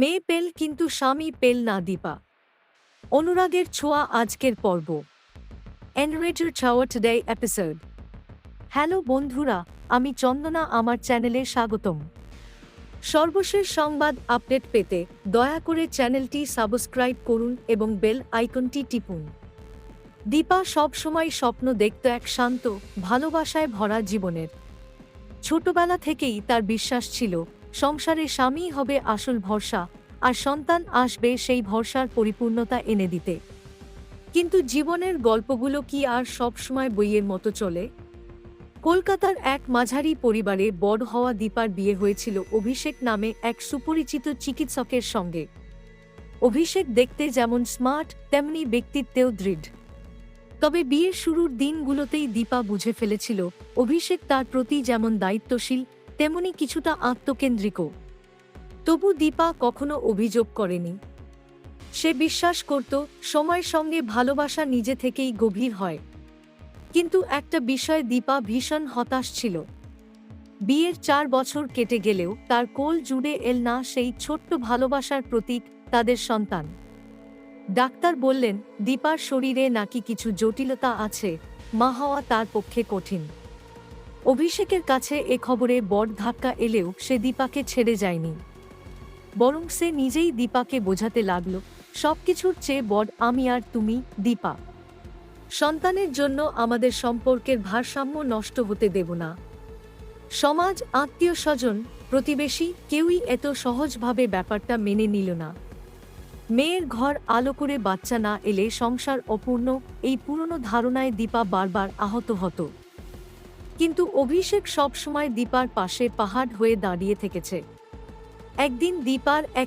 মেয়ে পেল কিন্তু স্বামী পেল না দীপা। অনুরাগের ছোঁয়া আজকের পর্ব। এনরেজার ছাওয়া টুডে এপিসোড হ্যালো বন্ধুরা, আমি চন্দনা, আমার চ্যানেলে স্বাগতম। সর্বশেষ সংবাদ আপডেট পেতে দয়া করে চ্যানেলটি সাবস্ক্রাইব করুন এবং বেল আইকনটি টিপুন। দীপা সবসময় স্বপ্ন দেখত এক শান্ত, ভালোবাসায় ভরা জীবনের। ছোটবেলা থেকেই তার বিশ্বাস ছিল সংসারে স্বামী হবে আসল ভরসা, আর সন্তান আসবে সেই ভরসার পরিপূর্ণতা এনে দিতে। কিন্তু জীবনের গল্পগুলো কি আর সবসময় বইয়ের মতো চলে? কলকাতার এক মাঝারি পরিবারে বড় হওয়া দীপার বিয়ে হয়েছিল অভিষেক নামে এক সুপরিচিত চিকিৎসকের সঙ্গে। অভিষেক দেখতে যেমন স্মার্ট, তেমনি ব্যক্তিত্বেও দৃঢ়। তবে বিয়ের শুরুর দিনগুলোতেই দীপা বুঝে ফেলেছিল, অভিষেক তার প্রতি যেমন দায়িত্বশীল তেমনি কিছুটা আত্মকেন্দ্রিকও তবু দীপা কখনো অভিযোগ করেনি। সে বিশ্বাস করত, সময়ের সঙ্গে ভালোবাসা নিজে থেকেই গভীর হয়। কিন্তু একটা বিষয় দীপা ভীষণ হতাশ ছিল। বিয়ের চার বছর কেটে গেলেও তার কোল জুড়ে এল না সেই ছোট্ট ভালোবাসার প্রতীক তাদের সন্তান। ডাক্তার বললেন, দীপার শরীরে নাকি কিছু জটিলতা আছে, মা হওয়া তার পক্ষে কঠিন। অভিষেকের কাছে এ খবরে বড় ধাক্কা এলেও সে দীপাকে ছেড়ে যায়নি। বরং সে নিজেই দীপাকে বোঝাতে লাগল সবকিছুর চেয়ে বড় আমি আর তুমি দীপা। সন্তানের জন্য আমাদের সম্পর্কের ভারসাম্য নষ্ট হতে দেব না। সমাজ, আত্মীয় স্বজন, প্রতিবেশী কেউই এত সহজভাবে ব্যাপারটা মেনে নিল না। মেয়ের ঘর আলো করে বাচ্চা না এলে সংসার অপূর্ণ, এই পুরনো ধারণায় দীপা বারবার আহত হতো। কিন্তু অভিষেক সবসময় দীপার পাশে পাহাড় হয়ে দাঁড়িয়ে থেকেছে। একদিন দীপার এক